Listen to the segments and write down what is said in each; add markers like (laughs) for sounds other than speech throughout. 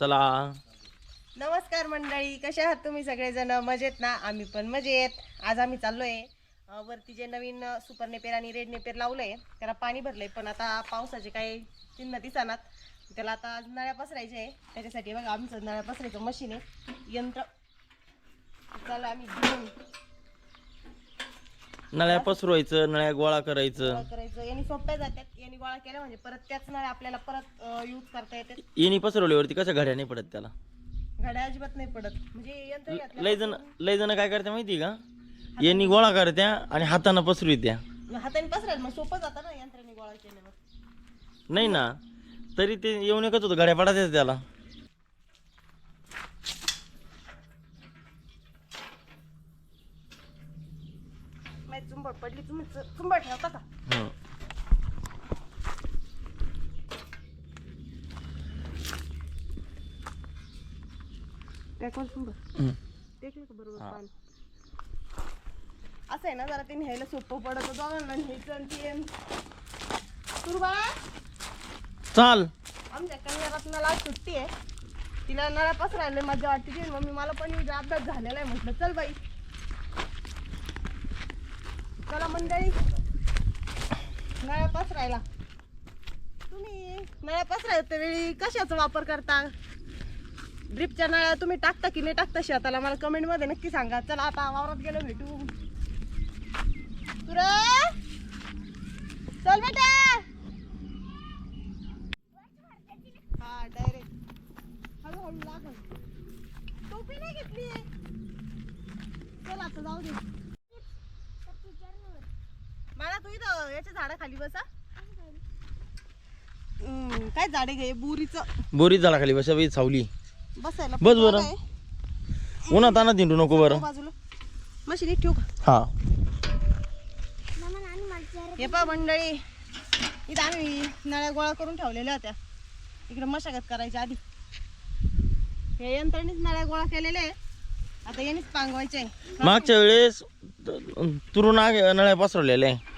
चला. नमस्कार मंडळी कशा आहात तुम्ही सगळेजण? मजेत ना? आम्ही पण मजेत. आज आम्ही चाललोय वरती जे नवीन सुपर नेपेर आणि रेड नेपेर लावलंय त्याला पाणी भरलंय पण आता पावसाचे काही चिन्ह दिसणार त्याला आता नळ्या पसरायचे आहे. त्याच्यासाठी बघा आमचं नळ्या पसरायचं मशीन आहे. यंत्र. चला आम्ही घेऊन नळ्या पसरवायचं नळ्या गोळा करायचं. करायचं. यांनी सोप्या जातात यांनी गोळा केल्या म्हणजे परत त्याच नळ्या आपल्याला परत यूज करता येतात. येणी पसरवल्यावरती कसं घड्या नाही पडत त्याला? घड्या अजिबात नाही पडत. म्हणजे यंत्र घातलं लय जण लय जण काय करते माहिती का? यांनी गोळा करत्या आणि हातानं पसरवित्या. हाताने पसरायला मग सोपं जातं ना यंत्राने गोळा केल्यावर. नाही ना. तरी ते येऊन एकच होतं. घड्या पडायचं त्याला. चुंबड पडली तुम्ही च- चुंबड ठेवता का हं. टेकलं बरोबर असं आहे ना जरा ते न्यायला सोपं पडत. दोघांना न्यायचं आणि ते सुरबा चाल. आमच्या कन्या आज सुट्टी आहे. तिला नळा पसरायला मजा वाटते. ती मम्मी मला पण अभ्यास झालेला आहे. म्हटलं चल बाई. चला मंडळी. नळ्या पसरायला. तुम्ही नळ्या पसरायच्या वेळी कशाचा वापर करता? ड्रिपच्या नळ्या तुम्ही टाकता की नाही टाकता शेताला? मला कमेंटमध्ये नक्की सांगा. चला आता वावरात गेलो भेटू. तुरा चल बेटा हा डायरेक्ट हळूहळू लागल टोपी नाही घेतली चल आता जाऊ दे मला तू याच्या झाडाखाली बसा. हम्म, काय झाडे घे बुरीचं? बोरी झाला खाली बसा बाई सावली. बसायला बस बरं. उन्हात आणा दिंडू नको बरं. बाजूला मशीन ठेवू का? हा. हे पा मंडळी इथं आम्ही नळ्या गोळा करून ठेवलेल्या होत्या. इकडे मशागत करायच्या आधी. हे यंत्रणीच नळ्या गोळा केलेल्या आहे आता यांनीच पांगवायचे आहे. मागच्या वेळेस तुरून आग नळ्या पसरवलेल्या आहे.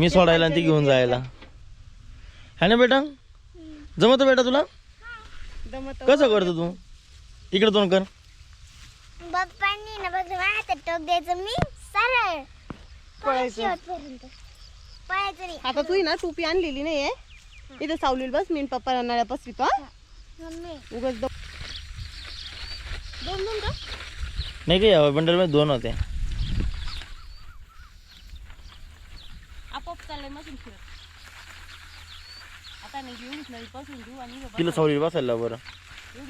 मी सोडायला आणि ती घेऊन जायला. है ना बेटा? जमत बेटा तुला? दमत कसं करतो तू? इकडे दोन कर. बाप्पांनी ना बघ हातात टोक द्यायचं मी सरळ. पळायचं. शेवटपर्यंत पळायचं नाही. आता तू ही ना टोपी आणलेली नाही आहे इथं सावलील बस मी आणि पप्पा नळ्या पसवितो हा. मम्मी. उगाच दो- दोन दोन का? नाही काही बंडलमध्ये दोन होते. आपोआप चाललंय मशीन फिरत. आता नाही घेऊन घेऊ आणि इथं तिला सावली बसायला बरं.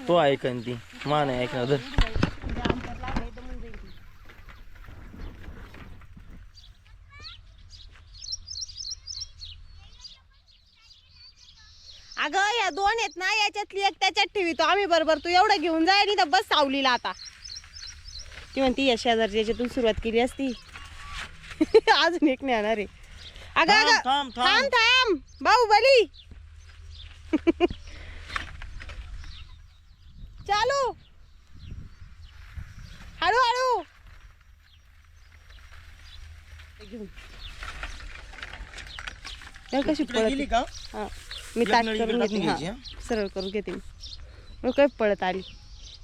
तो ऐकन ती. मा नाही ऐकणार धर. म्हणजे अंतर लागलंय तर मग जाईल ती. अगं या दोन आहेत ना याच्यातली एक त्याच्यात ठेवितो आम्ही बरोबर. तू एवढं घेऊन जाय आणि तर बस सावलीला आता. ती म्हणती या शेजारची याच्यातून सुरुवात केली असती. (laughs) अजून एक नाही येणार आहे अगं थांब, अगं थांब, थांब. थांब थांब. बाहुबली चालू. हळू हळू कशी तिकडे पळत? गेली का? हा. मी ताट करून घेते. हा सरळ करून घेते मी. मग काय पळत आली.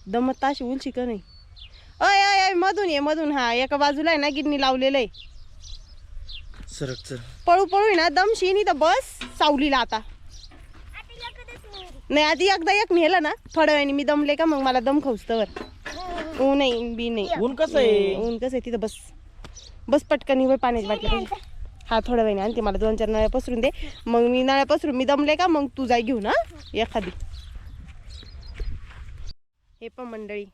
दमत ताशी उलशी का नाही? अय अय अय मधून ये मधून. हा एका बाजूला आहे ना गिरणी लावलेलं आहे. सरक चल. पळू पळू आहे ना दमशी नाही तर बस सावलीला आता. नाही नाही आधी एकदा एक नेलं ना थोड्या वेळाने मी दमले का मग मला दम खाऊस्तवर ऊन नाही बी नाही. ऊन कसं आहे? ऊन कसं आहे तिथं बस. बस पटकन ही पाण्याची बाटली. हा थोड्या वेळाने आणते मला दोन चार नळ्या पसरून दे. मग मी नळ्या पसरून मी दमले का मग तू जाय घेऊन हा एखादी. हे पण मंडळी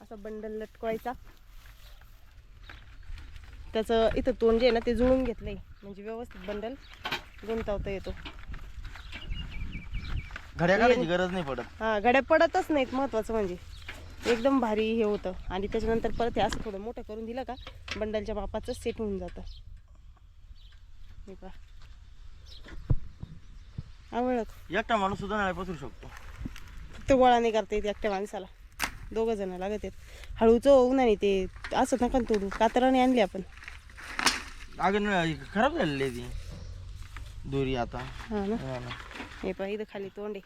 असं बंडल लटकवायचा. त्याचं इथं तोंड जे आहे ना ते जुळून घेतलंय. म्हणजे व्यवस्थित बंडल गुंतवता येतो. घड्या काढायची गरज नाही पडत. हा गड्या पडतच नाहीत महत्वाचं म्हणजे. एकदम भारी हे होतं. आणि त्याच्यानंतर परत हे असं थोडं मोठं करून दिलं का बंडलच्या मापाचं सेट होऊन जातं. हे पहा. आवडत एकटा माणूस सुद्धा नळ्या पसरू शकतो. फक्त गोळा नाही करता येत एकट्या माणसाला. दोघं जण लागत आहेत. हळूच उन्हाने ते असं नका तोडू. कातराने आणली आपण. अगं न- खराब झालेली ती. दोरी आता. हे पण इथं खाली तोंड आहे.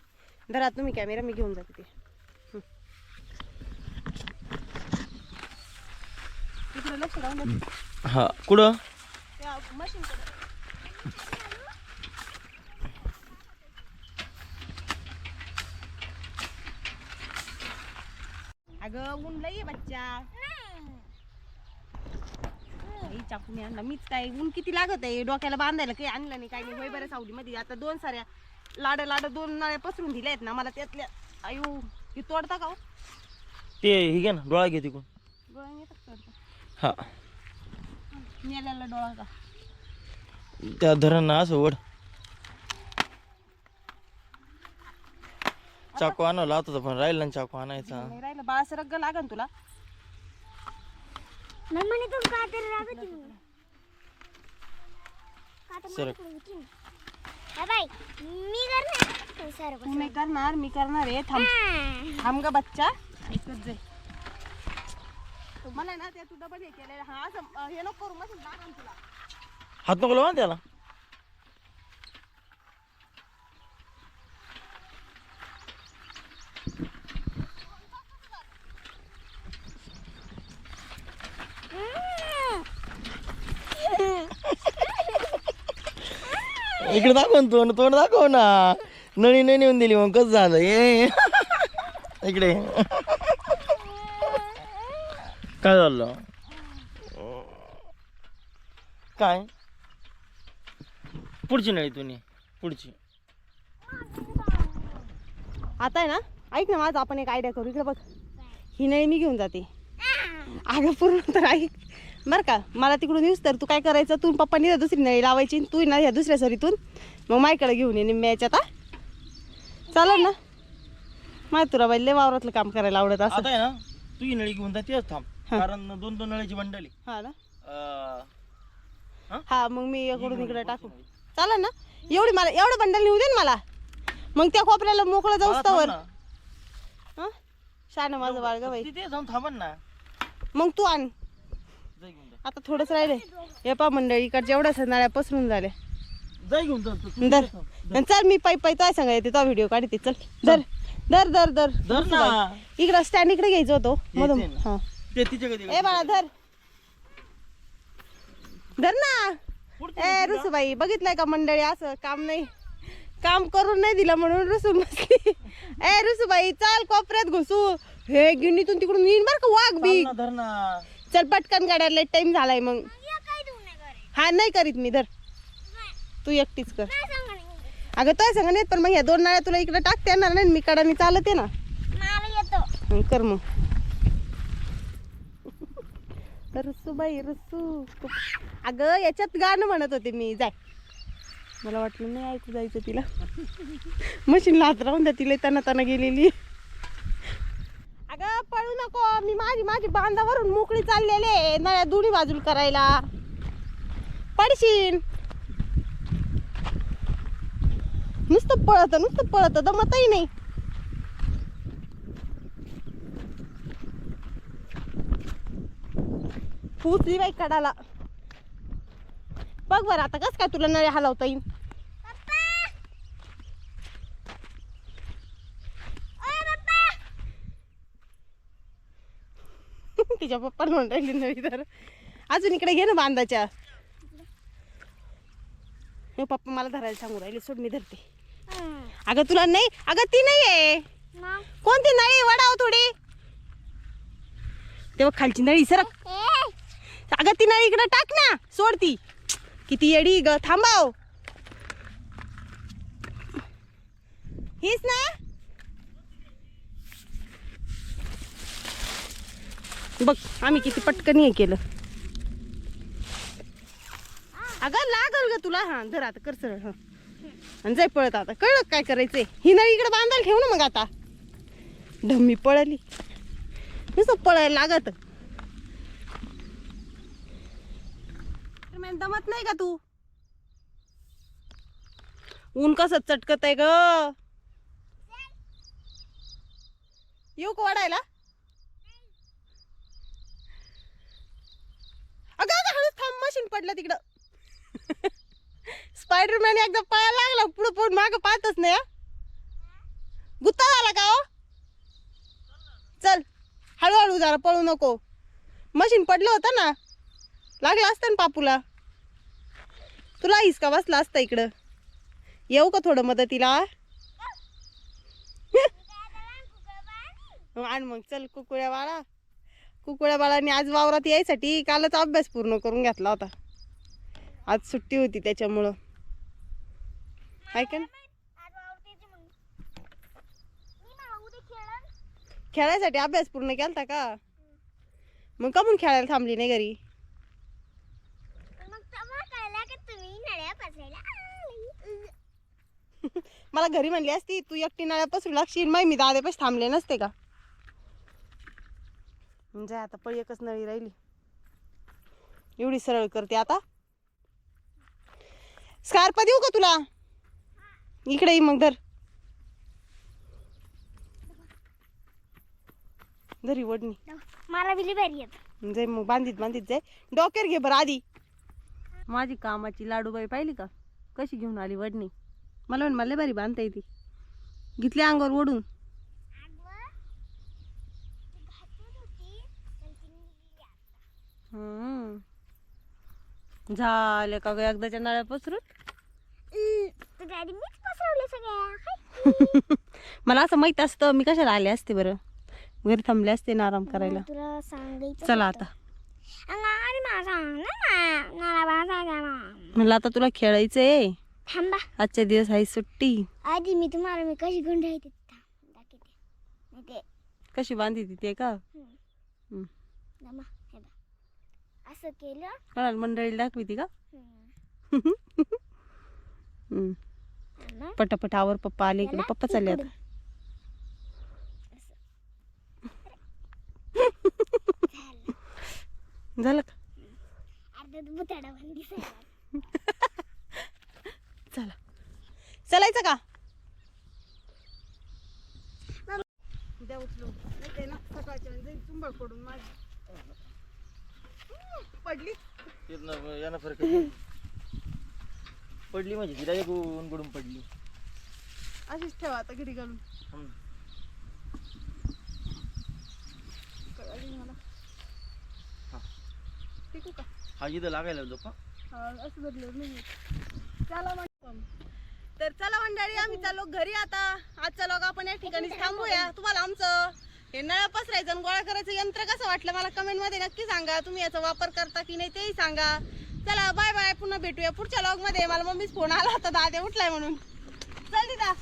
धरा तुम्ही कॅमेरा मी घेऊन जाते ते. हा कुठं? अगं ऊन लई बच्चा. आई चाकू नाही आणला मीच काय ऊन किती लागत आहे? डोक्याला बांधायला काही आणलं नाही काही नाही. बरं सावली मध्ये आता दोन साऱ्या लाड लाड दोन नळ्या पसरून दिल्या आहेत ना मला त्यातल्या आयु हे तोडता का हो? ते हे घे ना डोळा घे तिकडून. येतात तोडता? हा. मेल्याला डोळा का? त्या धरण ना असं चाकू आणावं लागत होता पण राहिला ना चाकू आणायचा. नाही राहिलं. बाळा सरग लागन तुला. मम्मीने तू का। तरी रागत सरक। बाय मी करणार? तू सर तू नाही करणार मी करणार आहे थांब. थांब ग बच्चा. ऐकत जाय. मला ना ते तू डबल हे केलेलं. हा असं अं, हे नको करू लागन तुला. हात नको लावा ना त्याला. इकडे दाखव ना तोंड तोंड दाखव ना. नळी नाही नेऊन दिली मग कसं झालं? ये. इकडे. काय झालं? काय? पुढची नळी तुम्ही पुढची. आता आहे ना? ऐक ना माझं आपण एक आयडिया करू. इकडे बघ. ही नळी मी घेऊन जाते. अगं पूर्ण तर ऐक. बरं का मला तिकडून येऊस तर तू काय करायचं? तू पप्पानी ना दुसरी नळी लावायची तू ना ह्या दुसऱ्या सरीतून. मग मायकडे घेऊन ये निम्म्या याच्यात? चालेल ना? माय तुला बाई लय वावरातलं काम करायला आवडत असं. आता आहे ना तू ही नळी घेऊन जा तेच थांब. हा. कारण दोन दोन नळीची बंडली हा ना? हा? मग मी इकडून इकडे टाकू. चालेल ना? एवढी मला एवढं बंडल नेऊ दे ना मला. मग त्या खोपऱ्याला मोकळं जाऊस थांब तवर? शान माझं बाळ ग बाई. तिथे जाऊन थांबन ना. मग तू आण. आता थोडंच राहिले. हे पा मंडळी इकडच्या एवढ्या नळ्या पसरून झाल्या जाय घेऊन तू. दर. आणि चल मी पायी पायी काय सांगा येते तो व्हिडिओ काढते चल. दर दर दर दर. धर ना. इकडं स्टँड इकडे घ्यायचं होतं मधून. घ्यायचंय ना. हा. ते ए बाळा धर धर ना. ए रुसूबाई बघितलंय का मंडळी असं काम नाही? काम करून नाही दिलं म्हणून बसली. ए रुसूबाई चाल कोपऱ्यात घुसू. हे गिरणीतून तिकडून येईन बरं का वाघ बी धर ना. चल पटकन गाड्याला टाइम झालाय मग. हा नाही करीत मी धर. तू एकटीच कर. अगं तो सांगा नाही पण मग ह्या दोन नाळ्या तुला इकडे टाकते येणार नाही मी कडाने चालते ना कर मग. रस्सू बाई रस्सू. अगं याच्यात गाणं म्हणत होते मी जाय. मला वाटलं नाही ऐकू जायचं तिला. मशीनला हात राहून द्या तिला तना तना गेलेली. नको मी माझी माझी बांधावरून मोकळी चाललेले नळ्या दोन्ही बाजूला करायला. पडशीन नुसतं पळत नुसतं पळत दमतही नाही. पुचली बाई कडाला. बघ बरं आता कस काय तुला नळ्या हलवता येईल तिच्या पप्पा म्हणून राहिली नवी तर. अजून इकडे घे ना बांधाच्या. हे पप्पा मला धरायला सांगू राहिले सोड मी धरते. अगं तुला नाही अगं ती नाही आहे. कोणती नळी? वडाव थोडी. तेव्हा खालची नळी सरक. अगं ती नळी इकडे टाक ना सोड ती. किती येडी ग थांबाव. हीच ना? बघ आम्ही किती पटकन हे केलं. अगं लागल ग तुला. हा धर आता कर सरळ हा. आणि जाय पळत आता. कळलं काय करायचंय? ही नळी इकडे बांधायला ठेव ना मग आता. धम्मी पळाली. नुसतं पळायला लागत. दमत नाही का तू? ऊन कसं चटकत आहे ग? येऊ का वाढायला अगं अगं हळूच थांब मशीन पडलं तिकडं स्पायडरमॅन एकदा पाया लागला पुढं पुढं मागं पाहतच नाही हा? गुत्ता झाला का हो चल हळूहळू जरा पळू नको मशीन पडलं होतं ना लागलं असतं ना पापूला तुला हिसका बसला असता इकडं येऊ का थोडं मदतीला आण मग चल कुकुळ्या वाळा कुकुळ्या बाळाने आज वावरात यायसाठी कालच अभ्यास पूर्ण करून घेतला होता. आज सुट्टी होती त्याच्यामुळं. ऐक ना खेळायसाठी अभ्यास पूर्ण केलता का? मग का म्हणून खेळायला थांबली नाही घरी? (laughs) मला घरी म्हणली असती तू एकटी नाळ्या पसरू लागशील माही मी दाद्यापाशी थांबले नसते का? जाय आता पळ एकच नळी राहिली. एवढी सरळ करते आता. स्कार्प देऊ का तुला? इकडे ये मग धर. धरी वडणी. मला भारी येत. जाय मग बांधित बांधित जाय. डोक्यावर घे बरं आधी. माझी कामाची लाडूबाई पाहिली का? कशी घेऊन आली वडणी? मला म्हण मला बारी बांधता येते. घेतली अंगावर ओढून. हम्म. झाले का ग एकदाच्या नळ्या पसरून तू गाडी मीच पसरवले सगळ्या. (laughs) मला असं माहीत असतं मी कशाला आले असते बरं? घरी थांबले असते ना आराम करायला. चला आता. म्हणलं आता तुला खेळायचंय. थांबा. आजच्या दिवस आहे सुट्टी. आधी मी तुम्हाला मी कशी गुंडाळते कशी बांधी ती. ते का हम्म. हम्म. दमा हे बघ. असं केलं. कोणाला मंडळी दाखवी ती का? हम्म. पटापट आवर पप्पा आले इकडे पप्पा चालले आता. झालं का? अर्ध्यात बुताडा पण दिसायला. चला. चलायचं का? द्या उचलून. नाही ते ना सकाळच्या वेळी जाईल चुंबळ पडून माझी पडली? यानं फरक पडली म्हणजे तिला एक ऊन पडून पडली. अशीच ठेवा आता घरी घालून. हम्म. कळाली मला. हा. टिकू का? हा इथं लागायला होतो का? हा, असं बदलत नाही चला मग तर चला मंडळी आम्ही चाललो घरी आता. आजचा लोक आपण या ठिकाणी थांबूया. तुम्हाला आमचं हे नळ पसरायचं आणि गोळा करायचं यंत्र कसं वाटलं मला कमेंटमध्ये नक्की सांगा. तुम्ही याचा वापर करता की नाही तेही सांगा. चला बाय बाय पुन्हा भेटूया. पुढच्या लॉगमध्ये. मला मम्मीच फोन आला होता दादे उठलाय म्हणून. चल दिदा.